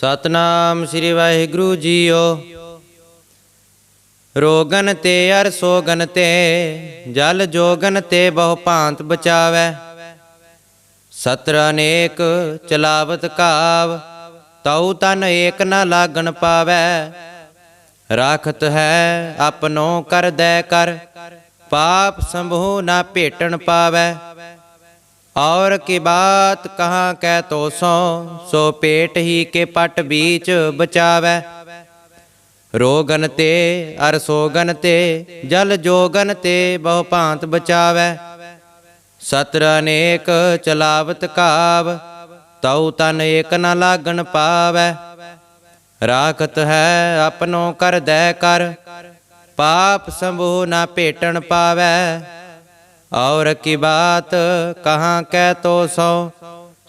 ਸਤਨਾਮ ਸ੍ਰੀ ਵਾਹਿਗੁਰੂ ਜੀਓ। ਰੋਗਨ ਤੇ ਅਰ ਸੋਗਨ ਤੇ, ਜਲ ਜੋਗਨ ਤੇ ਬਹੁ ਭਾਂਤ ਬਚਾਵੈ। ਸਤਰ ਅਨੇਕ ਚਲਾਵਤ ਕਾਵ, ਤਉ ਤਨ ਏਕ ਨ ਲਾਗਣ ਪਾਵੈ। ਰਾਖਤ ਹੈ ਆਪਨੋ ਕਰ ਦੈ ਕਰ, ਪਾਪ ਸੰਭੂ ਨਾ ਭੇਟਣ ਪਾਵੈ। ਔਰ ਕੀ ਬਾਤ ਕਹਾਂ ਕਹਿ ਤੋ ਸੋ ਸੋ ਪੇਟ ਹੀ ਕੇ ਪਟ ਬੀਚ ਬਚਾਵੈ। ਰੋਗਨ ਤੇ ਅਰ ਸੋਗਨ ਤੇ, ਜਲ ਜੋਗਨ ਤੇ ਬਹੁ ਭਾਂਤ ਬਚਾਵੈ। ਸਤਰ ਅਨੇਕ ਚਲਾਵਤ ਕਾਵ, ਤਉ ਤਨ ਏਕ ਨ ਲਾਗਣ ਪਾਵੈ। ਰਾਖਤ ਹੈ ਆਪਣੋ ਕਰ ਦੈ ਕਰ, ਪਾਪ ਸੰਭੂ ਨਾ ਭੇਟਣ ਪਾਵੈ। ਔਰ ਕੀ ਬਾਤ ਕਹਾਂ ਕਹਿ ਤੋ ਸੋ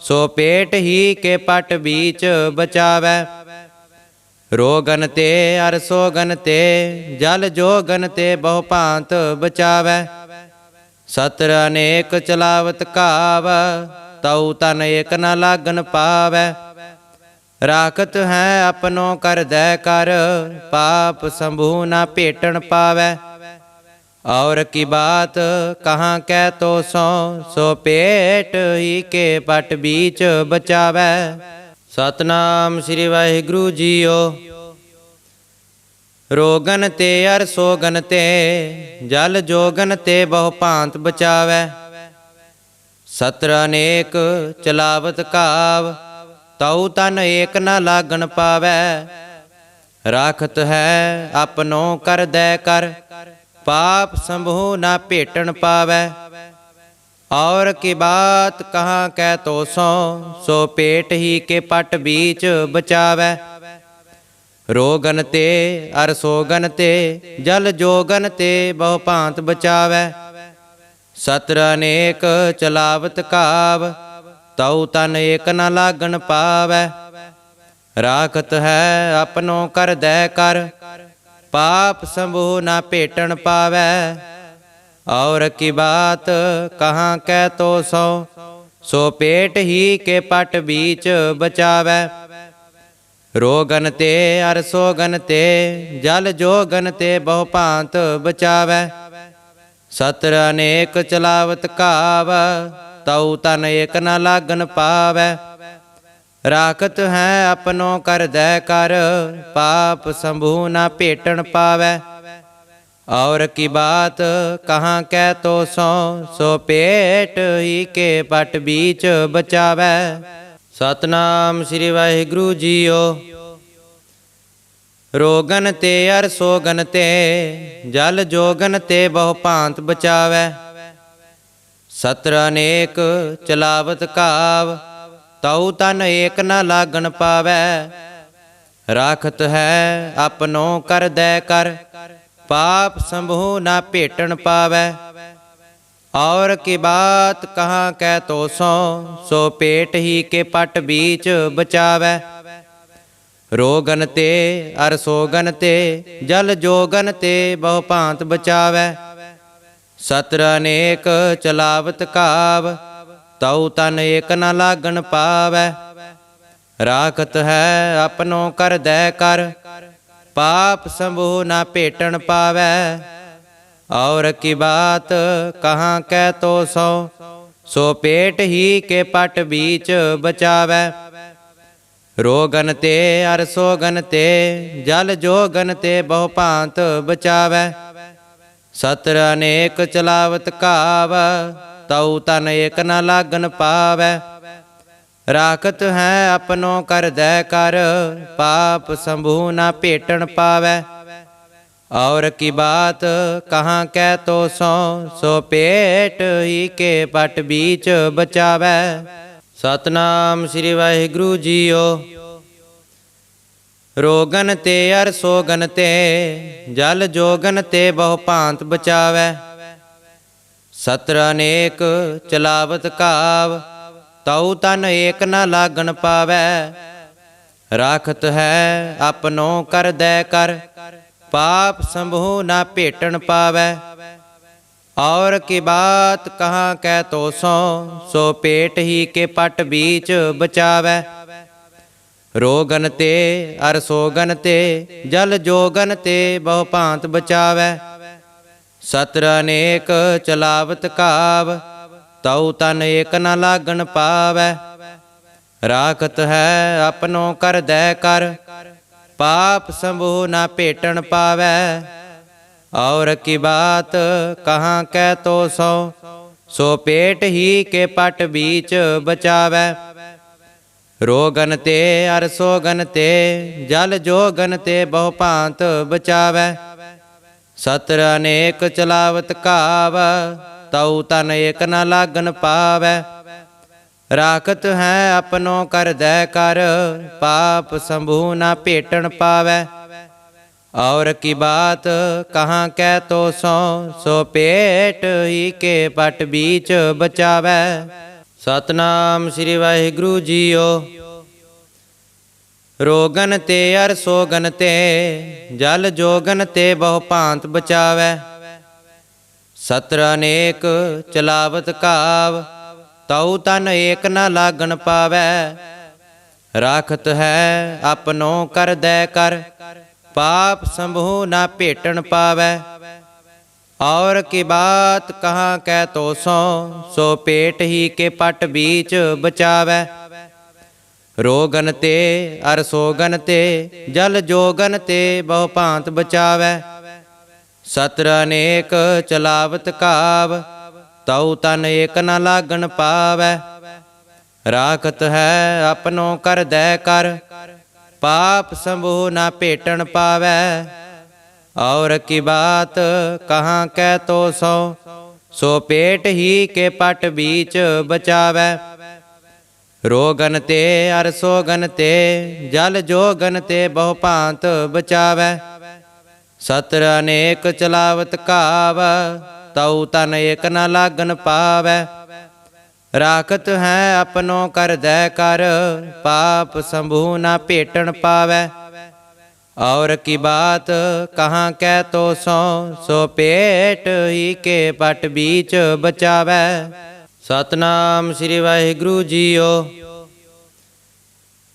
ਸੋ ਪੇਟ ਹੀ ਕੇ ਪਟ ਬੀਚ ਬਚਾਵੈ। ਰੋਗਨ ਤੇ ਅਰ ਸੋਗਨ ਤੇ, ਜਲ ਜੋਗਨ ਤੇ ਬਹੁ ਭਾਂਤ ਬਚਾਵੈ। ਸਤਰ ਅਨੇਕ ਚਲਾਵਤ ਕਾਵ, ਤਉ ਤਨ ਏਕ ਨ ਲਾਗਨ ਪਾਵੈ। ਰਾਖਤ ਹੈ ਆਪਨੋ ਕਰ ਦੈ ਕਰ, ਪਾਪ ਸੰਭੂ ਨਾ ਭੇਟਣ ਪਾਵੈ। ਔਰ ਕੀ ਬਾਤ ਕਹਾਂ ਕਹਿ ਤੋ ਸੋ ਸੋ ਪੇਟ ਹੀ ਕੇ ਪਟ ਬੀਚ ਬਚਾਵੈ। ਸਤਨਾਮ ਸ੍ਰੀ ਵਾਹਿਗੁਰੂ ਜੀਓ। ਰੋਗਨ ਤੇ ਅਰ ਸੋਗਨ ਤੇ, ਜਲ ਜੋਗਨ ਤੇ ਬਹੁ ਭਾਂਤ ਬਚਾਵੈ। ਸਤਰ ਅਨੇਕ ਚਲਾਵਤ ਕਾਵ, ਤਉ ਤਨ ਏਕ ਨ ਲਾਗਣ ਪਾਵੈ। ਰਾਖਤ ਹੈ ਆਪਨੋ ਕਰ ਦੈ ਕਰ ਪਾਪ ਸੰਭੂ ਨਾ ਭੇਟਣ ਪਾਵੈ। ਔਰ ਕੀ ਬਾਤ ਕਹਾ ਕਹਿ ਤੋ ਸੋ ਪੇਟ ਹੀ ਕੇ ਪਟ ਬੀਚ ਬਚਾਵੈ। ਰੋਗਨ ਤੇ, ਅਰ ਸੋਗਨ ਤੇ, ਜਲ ਜੋਗਨ ਤੇ ਬਹੁ ਭਾਂਤ ਬਚਾਵੈ। ਸਤਰ ਅਨੇਕ ਚਲਾਵਤ ਕਾਵ, ਤਉ ਤਨ ਏਕ ਨ ਲਾਗਣ ਪਾਵੈ। ਰਾਖਤ ਹੈ ਆਪਣੋ ਕਰ ਦੈ ਕਰ ਪਾਪ ਸੰਭੂ ਨਾ ਭੇਟਣ ਪਾਵੈ। ਔਰ ਕੀ ਬਾਤ ਕਹਾਂ ਕਹਿ ਤੋ ਸੋ ਸੋ ਪੇਟ ਹੀ ਕੇ ਪਟ ਬੀਚ ਬਚਾਵੈ। ਰੋਗਨ ਤੇ ਅਰਸੋਗਨ ਤੇ, ਜਲ ਜੋਗਨ ਤੇ ਬਹੁ ਭਾਂਤ ਬਚਾਵੈ। ਸਤਰ ਅਨੇਕ ਚਲਾਵਤ ਕਾਵ, ਤਉ ਤਨ ਏਕ ਨ ਲਾਗਨ ਪਾਵੈ। ਰਾਖਤ ਹੈ ਆਪਣੋ ਕਰ ਦੈ ਕਰ, ਪਾਪ ਸੰਭੂ ਨਾ ਭੇਟਣ ਪਾਵੈ। ਔਰ ਕੀ ਬਾਤ ਕਹਾਂ ਕਹਿ ਤੋ ਸੋ ਸੋ ਪੇਟ ਹੀ ਕੇ ਪਟ ਬੀਚ ਬਚਾਵੈ। ਸਤਨਾਮ ਸ੍ਰੀ ਵਾਹਿਗੁਰੂ ਜੀਓ। ਰੋਗਨ ਤੇ ਅਰ ਸੋਗਨ ਤੇ, ਜਲ ਜੋਗਨ ਤੇ ਬਹੁ ਭਾਂਤ ਬਚਾਵੈ। ਸਤਰ ਅਨੇਕ ਚਲਾਵਤ ਕਾਵ ਤਉ ਤਨ ਏਕ ਨ ਲਾਗਣ ਪਾਵੈ। ਰਾਖਤ ਹੈ ਆਪਨੋ ਕਰ ਦੈ ਕਰ, ਪਾਪ ਸੰਭੂ ਨਾ ਭੇਟਣ ਪਾਵੈ। ਔਰ ਕੀ ਬਾਤ ਕਹਾਂ ਕਹਿ ਤੋ ਸੋ ਸੋ ਪੇਟ ਹੀ ਕੇ ਪਟ ਬੀਚ ਬਚਾਵੈ। ਰੋਗਨ ਤੇ ਅਰ ਸੋਗਨ ਤੇ, ਜਲ ਜੋਗਨ ਤੇ ਬਹੁ ਭਾਂਤ ਬਚਾਵੈ। ਸਤਰ ਅਨੇਕ ਚਲਾਵਤ ਕਾਵ ਤਉ ਤਨ ਏਕ ਨ ਲਾਗਣ ਪਾਵੈ। ਰਾਖਤ ਹੈ ਆਪਣੋ ਕਰ ਦੈ ਕਰ, ਪਾਪ ਸੰਭੂ ਨਾ ਭੇਟਣ ਪਾਵੈ। ਔਰ ਕੀ ਬਾਤ ਕਹਾਂ ਕਹਿ ਤੋ ਸੋ ਸੋ ਪੇਟ ਹੀ ਕੇ ਪਟ ਬੀਚ ਬਚਾਵੈ। ਰੋਗਨ ਤੇ ਅਰਸੋਗਨ ਤੇ, ਜਲ ਜੋਗਨ ਤੇ ਬਹੁ ਭਾਂਤ ਬਚਾਵੈ। ਸਤਰ ਅਨੇਕ ਚਲਾਵਤ ਕਾਵ ਤਉ ਤਨ ਏਕ ਨ ਲਾਗਨ ਪਾਵੈ। ਰਾਖਤ ਹੈ ਆਪਣੋ ਕਰ ਦੈ ਕਰ, ਪਾਪ ਸੰਭੂ ਨਾ ਭੇਟਣ ਪਾਵੈ। ਔਰ ਕੀ ਬਾਤ ਕਹਾਂ ਕਹਿ ਤੋ ਸੋ ਸੋ ਪੇਟ ਹੀ ਕੇ ਪਟ ਬੀਚ ਬਚਾਵੈ। ਸਤਨਾਮ ਸ੍ਰੀ ਵਾਹਿਗੁਰੂ ਜੀਓ। ਰੋਗਨ ਤੇ ਅਰ ਸੋਗਨ ਤੇ, ਜਲ ਜੋਗਨ ਤੇ ਬਹੁ ਭਾਂਤ ਬਚਾਵੈ। ਸਤਰ ਅਨੇਕ ਚਲਾਵਤ ਕਾਵ, ਤਉ ਤਨ ਏਕ ਨ ਲਾਗਣ ਪਾਵੈ। ਰਾਖਤ ਹੈ ਆਪਨੋ ਕਰ ਦੈ ਕਰ, ਪਾਪ ਸੰਭੂ ਨਾ ਭੇਟਣ ਪਾਵੈ। ਔਰ ਕੀ ਬਾਤ ਕਹਾਂ ਕਹਿ ਤੋ ਸੋ ਸੋ ਪੇਟ ਹੀ ਕੇ ਪਟ ਬੀਚ ਬਚਾਵੈ। ਰੋਗਨ ਤੇ ਅਰ ਸੋਗਨ ਤੇ, ਜਲ ਜੋਗਨ ਤੇ ਬਹੁ ਭਾਂਤ ਬਚਾਵੈ। ਸਤਰ ਅਨੇਕ ਚਲਾਵਤ ਕਾਵ, ਤਉ ਤਨ ਏਕ ਨ ਲਾਗਣ ਪਾਵੈ। ਰਾਖਤ ਹੈ ਆਪਣੋ ਕਰ ਦੈ ਕਰ, ਪਾਪ ਸੰਭੂ ਨਾ ਭੇਟਣ ਪਾਵੈ। ਔਰ ਕੀ ਬਾਤ ਕਹਾਂ ਕਹਿ ਤੋ ਸੋ ਸੋ ਪੇਟ ਹੀ ਕੇ ਪਟ ਬੀਚ ਬਚਾਵੈ। ਰੋਗਨ ਤੇ ਅਰਸੋਗਨ ਤੇ, ਜਲ ਜੋਗਨ ਤੇ ਬਹੁ ਭਾਂਤ ਬਚਾਵੈ। ਸਤਰ ਅਨੇਕ ਚਲਾਵਤ ਕਾਵ, ਤਉ ਤਨ ਏਕ ਨ ਲਾਗਨ ਪਾਵੈ। ਰਾਖਤ ਹੈ ਆਪਣੋ ਕਰ ਦੈ ਕਰ, ਪਾਪ ਸੰਭੂ ਨਾ ਭੇਟਣ ਪਾਵੈ। ਔਰ ਕੀ ਬਾਤ ਕਹਾਂ ਕਹਿ ਤੋ ਸੋ ਸੋ ਪੇਟ ਹੀ ਕੇ ਪਟ ਬੀਚ ਬਚਾਵੈ। ਸਤਨਾਮ ਸ੍ਰੀ ਵਾਹਿਗੁਰੂ ਜੀਓ। ਰੋਗਨ ਤੇ ਅਰ ਸੋਗਨ ਤੇ, ਜਲ ਜੋਗਨ ਤੇ ਬਹੁ ਭਾਂਤ ਬਚਾਵੈ। ਸਤਰ ਅਨੇਕ ਚਲਾਵਤ ਕਾਵ, ਤਉ ਤਨ ਏਕ ਨ ਲਾਗਣ ਪਾਵੈ। ਰਾਖਤ ਹੈ ਆਪਨੋ ਕਰ ਦੈ ਕਰ, ਪਾਪ ਸੰਭੂ ਨਾ ਭੇਟਣ ਪਾਵੈ। ਔਰ ਕੀ ਬਾਤ ਕਹਾ ਕਹਿ ਤੋ ਸੋ ਸੋ ਪੇਟ ਹੀ ਕੇ ਪਟ ਬੀਚ ਬਚਾਵੈ। ਰੋਗਨ ਤੇ ਅਰ ਸੋਗਨ ਤੇ, ਜਲ ਜੋਗਨ ਤੇ ਬਹੁ ਭਾਂਤ ਬਚਾਵੈ। ਸਤਰ ਅਨੇਕ ਚਲਾਵਤ ਕਾਵ, ਤਉ ਤਨ ਏਕ ਨ ਲਾਗਣ ਪਾਵੈ। ਰਾਖਤ ਹੈ ਆਪਨੋ ਕਰ ਦੈ ਕਰ, ਪਾਪ ਸੰਭੂ ਨਾ ਭੇਟਣ ਪਾਵੈ। ਔਰ ਕੀ ਬਾਤ ਕਹਾਂ ਕਹਿ ਤੋ ਸੋ ਸੋ ਪੇਟ ਹੀ ਕੇ ਪਟ ਬੀਚ ਬਚਾਵੈ। ਰੋਗਨ ਤੇ ਅਰਸੋਗਨ ਤੇ, ਜਲ ਜੋਗਨ ਤੇ ਬਹੁ ਭਾਂਤ ਬਚਾਵੈ। ਸਤਰ ਅਨੇਕ ਚਲਾਵਤ ਕਾਵ, ਤਉ ਤਨ ਏਕ ਨ ਲਾਗਨ ਪਾਵੈ। ਰਾਖਤ ਹੈ ਆਪਣੋ ਕਰ ਦੈ ਕਰ, ਪਾਪ ਸੰਭੂ ਨਾ ਭੇਟਣ ਪਾਵੈ। ਔਰ ਕੀ ਬਾਤ ਕਹਾਂ ਕਹਿ ਤੋ ਸੋ ਸੋ ਪੇਟ ਹੀ ਕੇ ਪਟ ਬੀਚ ਬਚਾਵੈ। ਸਤਨਾਮ ਸ੍ਰੀ ਵਾਹਿਗੁਰੂ ਜੀਓ।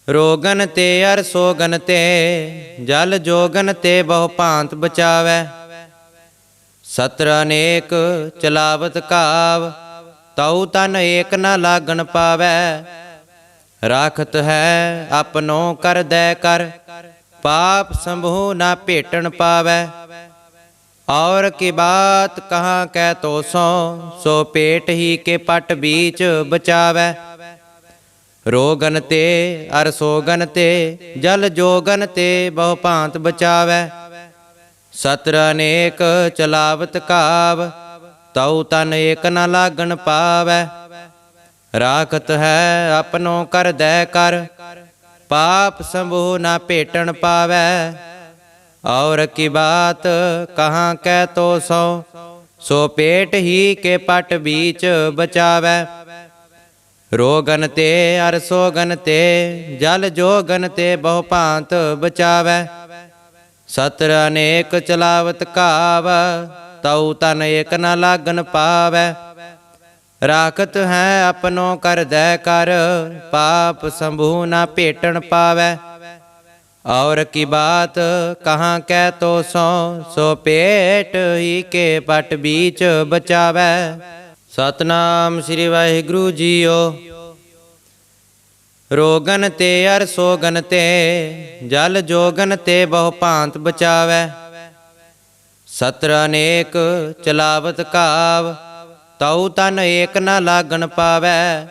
ਰੋਗਨ ਤੇ ਅਰ ਸੋਗਨ ਤੇ, ਜਲ ਜੋਗਨ ਤੇ ਬਹੁ ਭਾਂਤ ਬਚਾਵੈ। ਸਤਰ ਅਨੇਕ ਚਲਾਵਤ ਕਾਵ, ਤਉ ਤਨ ਏਕ ਨ ਲਾਗਣ ਪਾਵੈ। ਰਾਖਤ ਹੈ ਆਪਨੋ ਕਰ ਦੈ ਕਰ, ਪਾਪ ਸੰਭੂ ਨਾ ਭੇਟਣ ਪਾਵੈ। ਔਰ ਕੀ ਬਾਤ ਕਹਾਂ ਕਹਿ ਤੋ ਸੋ ਸੋ ਪੇਟ ਹੀ ਕੇ ਪਟ ਬੀਚ ਬਚਾਵੈ। ਰੋਗਨ ਤੇ ਅਰ ਸੋਗਨ ਤੇ, ਜਲ ਜੋਗਨ ਤੇ ਬਹੁ ਭਾਂਤ ਬਚਾਵੈ। ਸਤਰ ਅਨੇਕ ਚਲਾਵਤ ਕਾਵ, ਤਉ ਤਨ ਏਕ ਨ ਲਾਗਣ ਪਾਵੈ। ਰਾਖਤ ਹੈ ਆਪਨੋ ਕਰ ਦੈ ਕਰ, ਪਾਪ ਸੰਭੂ ਨਾ ਭੇਟਣ ਪਾਵੈ। ਔਰ ਕੀ ਬਾਤ ਕਹਾਂ ਕਹਿ ਤੋ ਸੋ ਸੋ ਪੇਟ ਹੀ ਕੇ ਪਟ ਬੀਚ ਬਚਾਵੈ। ਰੋਗਨ ਤੇ ਅਰ ਸੋਗਨ ਤੇ, ਜਲ ਜੋਗਨ ਤੇ ਬਹੁ ਭਾਂਤ ਬਚਾਵੈ। ਸਤਰ ਅਨੇਕ ਚਲਾਵਤ ਕਾਵ, ਤਉ ਤਨ ਏਕ ਨ ਲਾਗਨ ਪਾਵੈ। ਰਾਖਤ ਹੈ ਆਪਨੋ ਕਰ ਦੈ ਕਰ, ਪਾਪ ਸੰਭੂ ਨਾ ਭੇਟਣ ਪਾਵੈ। ਔਰ ਕੀ ਬਾਤ ਕਹਾਂ ਕਹਿ ਤੋ ਸੋ ਸੋ ਪੇਟ ਹੀ ਕੇ ਪਟ ਬੀਚ ਬਚਾਵੈ। ਸਤਨਾਮ ਸ੍ਰੀ ਵਾਹਿਗੁਰੂ ਜੀਓ। ਰੋਗਨ ਤੇ ਅਰ ਸੋਗਨ ਤੇ, ਜਲ ਜੋਗਨ ਤੇ ਬਹੁ ਭਾਂਤ ਬਚਾਵੈ। ਸਤਰ ਅਨੇਕ ਚਲਾਵਤ ਕਾਵ, ਤਉ ਤਨ ਏਕ ਨ ਲਾਗਣ ਪਾਵੈ।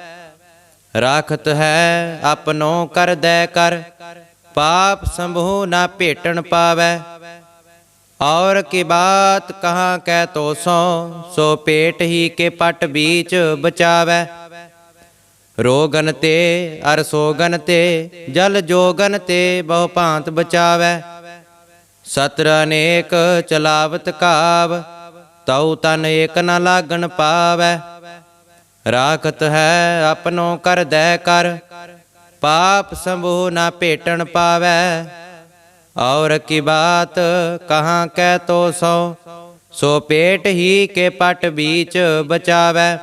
ਰਾਖਤ ਹੈ ਆਪਣੋ ਕਰ ਦੇ ਕਰ ਪਾਪ ਸੰਭੂ ਨਾ ਭੇਟਣ ਪਾਵੈ। ਔਰ ਕੀ ਬਾਤ ਕਹਾ ਕਹਿ ਤੋ ਸੋ ਪੇਟ ਹੀ ਕੇ ਪਟ ਬੀਚ ਬਚਾਵੈ। ਰੋਗਨ ਤੇ, ਅਰ ਸੋਗਨ ਤੇ, ਜਲ ਜੋਗਨ ਤੇ ਬਹੁ ਭਾਂਤ ਬਚਾਵੈ। ਸਤਰ ਅਨੇਕ ਚਲਾਵਤ ਕਾਵ, ਤਉ ਤਨ ਏਕ ਨ ਲਾਗਣ ਪਾਵੈ। ਰਾਖਤ ਹੈ ਆਪਣੋ ਕਰ ਦੈ ਕਰ ਪਾਪ ਸੰਭੂ ਨਾ ਭੇਟਣ ਪਾਵੈ। ਔਰ ਕੀ ਬਾਤ ਕਹਾਂ ਕਹਿ ਤੋ ਸੋ ਸੋ ਪੇਟ ਹੀ ਕੇ ਪਟ ਬੀਚ ਬਚਾਵੈ।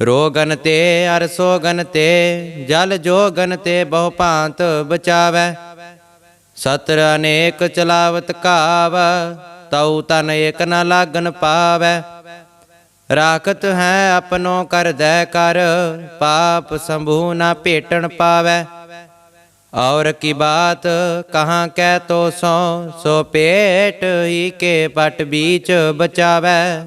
ਰੋਗਨ ਤੇ ਅਰਸੋਗਨ ਤੇ, ਜਲ ਜੋਗਨ ਤੇ ਬਹੁ ਭਾਂਤ ਬਚਾਵੈ। ਸਤਰ ਅਨੇਕ ਚਲਾਵਤ ਕਾਵ, ਤਉ ਤਨ ਏਕ ਨ ਲਾਗਨ ਪਾਵੈ। ਰਾਖਤ ਹੈ ਆਪਨੋ ਕਰਦੈ ਕਰ, ਪਾਪ ਸੰਭੂ ਨਾ ਭੇਟਣ ਪਾਵੈ। ਔਰ ਕੀ ਬਾਤ ਕਹਾਂ ਕਹਿ ਤੋ ਸੋ ਸੋ ਪੇਟ ਹੀ ਕੇ ਪਟ ਬੀਚ ਬਚਾਵੈ।